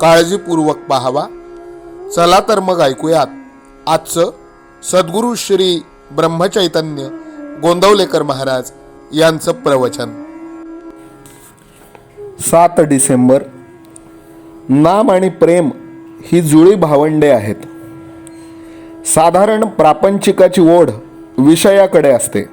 काळजीपूर्वक पाहावा. चला तर मग ऐकूयात. आजचं सद्गुरू श्री ब्रह्मचैतन्य गोंदवलेकर महाराज यांचं प्रवचन. सात डिसेंबर. नाम आणि प्रेम ही जुळी भावंडे आहेत. साधारण प्रापंचिकाची ओढ विषयाकडे असते.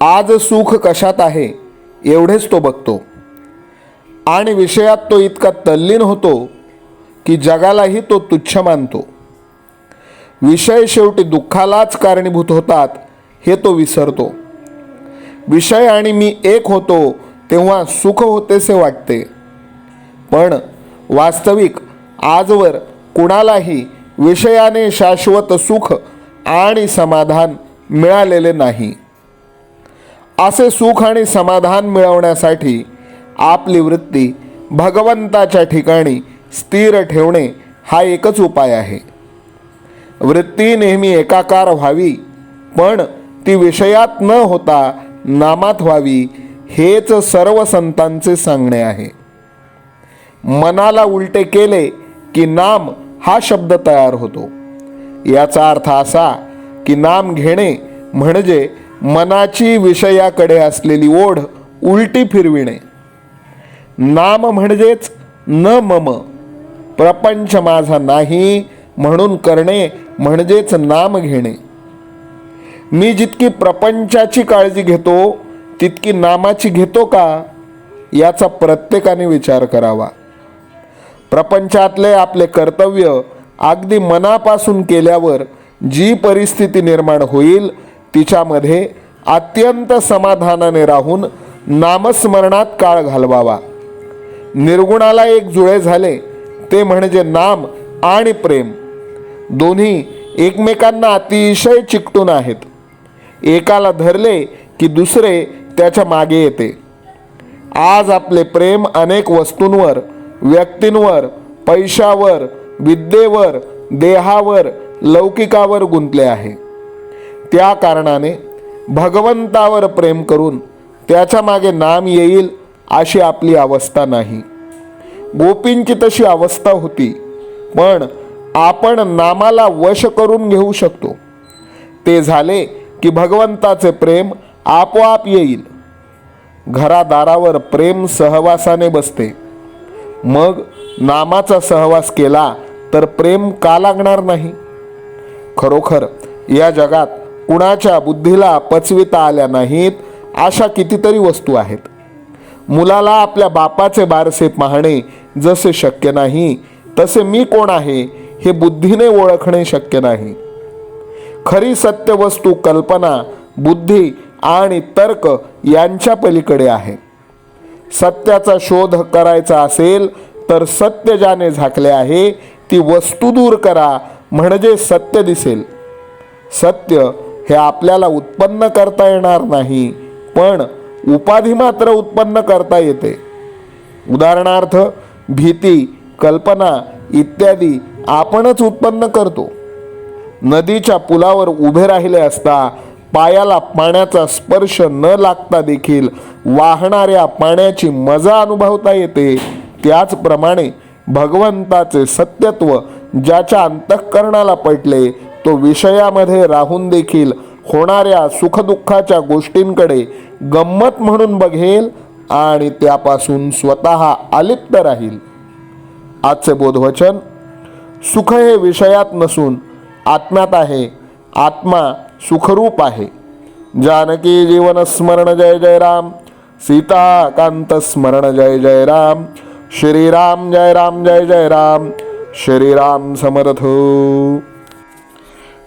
आज सुख कशात आहे एवढेच तो बघतो. आणि विषयात तो इतका तल्लीन होतो की जगालाही तो तुच्छ मानतो. विषय शेवटी दुःखालाच कारणीभूत होतात हे तो विसरतो. विषय आणि मी एक होतो तेव्हा सुख होतेसे वाटते. पण वास्तविक आजवर कुणालाही विषयाने शाश्वत सुख आणि समाधान मिळालेले नाही. असे सुख आणि समाधान मिळवण्यासाठी आपली वृत्ती भगवंताच्या ठिकाणी स्थिर ठेवणे हा एकच उपाय आहे. वृत्ती नेहमी एकाकार व्हावी पण ती विषयात न होता नामात व्हावी हेच सर्व संतांचे सांगणे आहे. मनाला उलटे केले की नाम हा शब्द तयार होतो. याचा अर्थ असा की नाम घेणे म्हणजे मनाची विषयाकडे असलेली ओढ उलटी फिरविणे. नाम म्हणजेच न मम. प्रपंच माझा नाही म्हणून करणे म्हणजेच नाम घेणे. मी जितकी प्रपंचाची काळजी घेतो तितकी नामाची घेतो का? याचा प्रत्येकाने विचार करावा. प्रपंचातले आपले कर्तव्य अगदी मनापासून केल्यावर जी परिस्थिती निर्माण होईल तिच्यामध्ये अत्यंत समाधानाने राहून नामस्मरणात काळ घालवावा. निर्गुणाला एक जुळे झाले ते म्हणजे नाम आणि प्रेम. दोन्ही एकमेकांना अतिशय चिकटून आहेत. एकाला धरले की दुसरे त्याच्यामागे येते. आज आपले प्रेम अनेक वस्तूंवर व्यक्तींवर पैशावर विद्येवर देहावर लौकिकावर गुंतले आहे. त्या कारणाने भगवंतावर प्रेम करून त्याच्यामागे नाम येईल अशी आपली अवस्था नाही. गोपींची तशी अवस्था होती पण आपण नामाला वश करून घेऊ शकतो. ते झाले की भगवंताचे प्रेम आपोआप येईल. घरादारावर प्रेम सहवासाने बसते. मग नामाचा सहवास केला तर प्रेम का लागणार नाही? खरोखर या जगात कुणाच्या बुद्धीला पचविता आल्या नाहीत अशा कितीतरी वस्तू आहेत. मुलाला आपल्या बापाचे बारसे पाहणे जसे शक्य नाही तसे मी कोण आहे हे बुद्धीने ओळखणे शक्य नाही. खरी सत्य वस्तू कल्पना बुद्धी आणि तर्क यांच्या पलीकडे आहे. सत्याचा शोध करायचा असेल तर सत्य ज्याने झाकले आहे ती वस्तू दूर करा म्हणजे सत्य दिसेल. सत्य हे आपल्याला उत्पन्न करता येणार नाही पण उपाधी मात्र उत्पन्न करता येते. उदाहरणार्थ भीती कल्पना इत्यादी आपणच उत्पन्न करतो. नदीच्या पुलावर उभे राहिले असता पायाला पाण्याचा स्पर्श न लागता देखील वाहणाऱ्या पाण्याची मजा अनुभवता येते. त्याचप्रमाणे भगवंताचे सत्यत्व ज्याच्या अंतःकरणाला पटले तो विषयामध्ये राहून देखील होणाऱ्या सुखदुःखाच्या गोष्टींकडे गंमत म्हणून बघेल आणि त्यापासून स्वतः अलिप्त राहील. आजचे बोधवचन सुख हे विषयात नसून आत्म्यात आहे आत्मा सुखरूप आहे. जानकी जीवन स्मरण जय जय राम सीता कांत स्मरण जय जय राम श्रीराम जय राम जय जय राम श्रीराम समर्थ.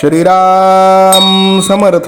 श्रीराम समर्थ।